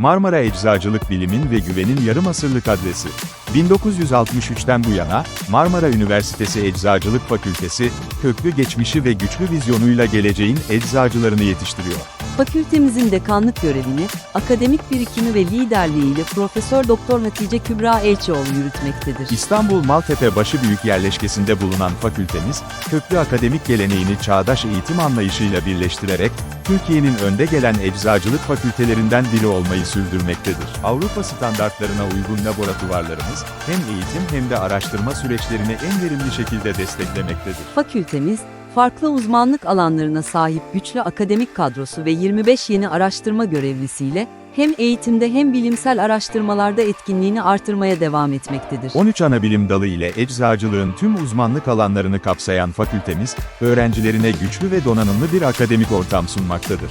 Marmara Eczacılık Bilimin ve Güvenin yarım asırlık adresi. 1963'ten bu yana, Marmara Üniversitesi Eczacılık Fakültesi, köklü geçmişi ve güçlü vizyonuyla geleceğin eczacılarını yetiştiriyor. Fakültemizin dekanlık görevini, akademik birikimi ve liderliğiyle Profesör Doktor Hatice Kübra Elçioğlu yürütmektedir. İstanbul Maltepe başı büyük yerleşkesinde bulunan fakültemiz, köklü akademik geleneğini çağdaş eğitim anlayışıyla birleştirerek, Türkiye'nin önde gelen eczacılık fakültelerinden biri olmayı sürdürmektedir. Avrupa standartlarına uygun laboratuvarlarımız, hem eğitim hem de araştırma süreçlerini en verimli şekilde desteklemektedir. Fakültemiz, farklı uzmanlık alanlarına sahip güçlü akademik kadrosu ve 25 yeni araştırma görevlisiyle, hem eğitimde hem bilimsel araştırmalarda etkinliğini artırmaya devam etmektedir. 13 ana bilim dalı ile eczacılığın tüm uzmanlık alanlarını kapsayan fakültemiz, öğrencilerine güçlü ve donanımlı bir akademik ortam sunmaktadır.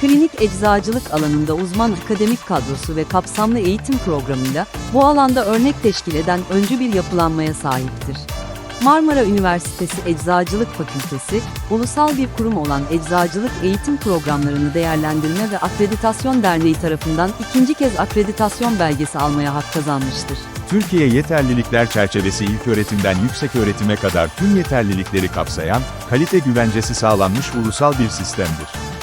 Klinik eczacılık alanında uzman akademik kadrosu ve kapsamlı eğitim programıyla bu alanda örnek teşkil eden öncü bir yapılanmaya sahiptir. Marmara Üniversitesi Eczacılık Fakültesi, ulusal bir kurum olan Eczacılık Eğitim Programlarını Değerlendirme ve Akreditasyon Derneği tarafından ikinci kez akreditasyon belgesi almaya hak kazanmıştır. Türkiye Yeterlilikler Çerçevesi ilköğretimden yüksek öğretime kadar tüm yeterlilikleri kapsayan, kalite güvencesi sağlanmış ulusal bir sistemdir.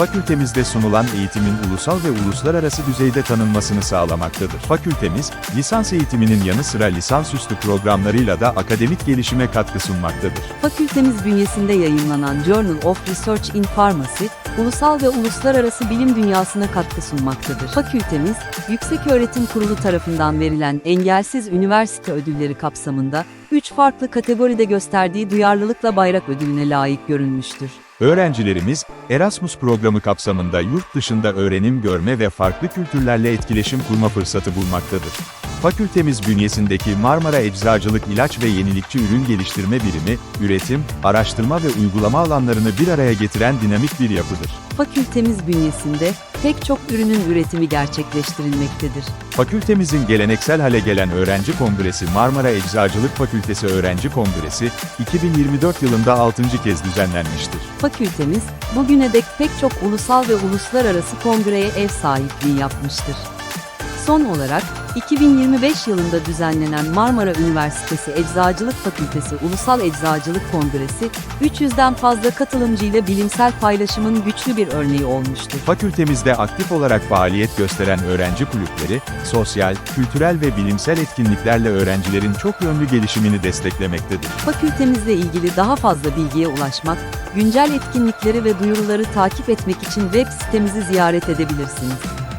Fakültemizde sunulan eğitimin ulusal ve uluslararası düzeyde tanınmasını sağlamaktadır. Fakültemiz, lisans eğitiminin yanı sıra lisansüstü programlarıyla da akademik gelişime katkı sunmaktadır. Fakültemiz bünyesinde yayımlanan Journal of Research in Pharmacy, ulusal ve uluslararası bilim dünyasına katkı sunmaktadır. Fakültemiz, Yükseköğretim Kurulu tarafından verilen engelsiz üniversite ödülleri kapsamında, 3 farklı kategoride gösterdiği duyarlılıkla bayrak ödülüne layık görülmüştür. Öğrencilerimiz, Erasmus programı kapsamında yurt dışında öğrenim görme ve farklı kültürlerle etkileşim kurma fırsatı bulmaktadır. Fakültemiz bünyesindeki Marmara Eczacılık İlaç ve Yenilikçi Ürün Geliştirme Birimi, üretim, araştırma ve uygulama alanlarını bir araya getiren dinamik bir yapıdır. Fakültemiz bünyesinde pek çok ürünün üretimi gerçekleştirilmektedir. Fakültemizin geleneksel hale gelen öğrenci kongresi Marmara Eczacılık Fakültesi Öğrenci Kongresi, 2024 yılında 6. kez düzenlenmiştir. Fakültemiz, bugüne dek pek çok ulusal ve uluslararası kongreye ev sahipliği yapmıştır. Son olarak, 2025 yılında düzenlenen Marmara Üniversitesi Eczacılık Fakültesi Ulusal Eczacılık Kongresi, 300'den fazla katılımcıyla bilimsel paylaşımın güçlü bir örneği olmuştur. Fakültemizde aktif olarak faaliyet gösteren öğrenci kulüpleri, sosyal, kültürel ve bilimsel etkinliklerle öğrencilerin çok yönlü gelişimini desteklemektedir. Fakültemizle ilgili daha fazla bilgiye ulaşmak, güncel etkinlikleri ve duyuruları takip etmek için web sitemizi ziyaret edebilirsiniz.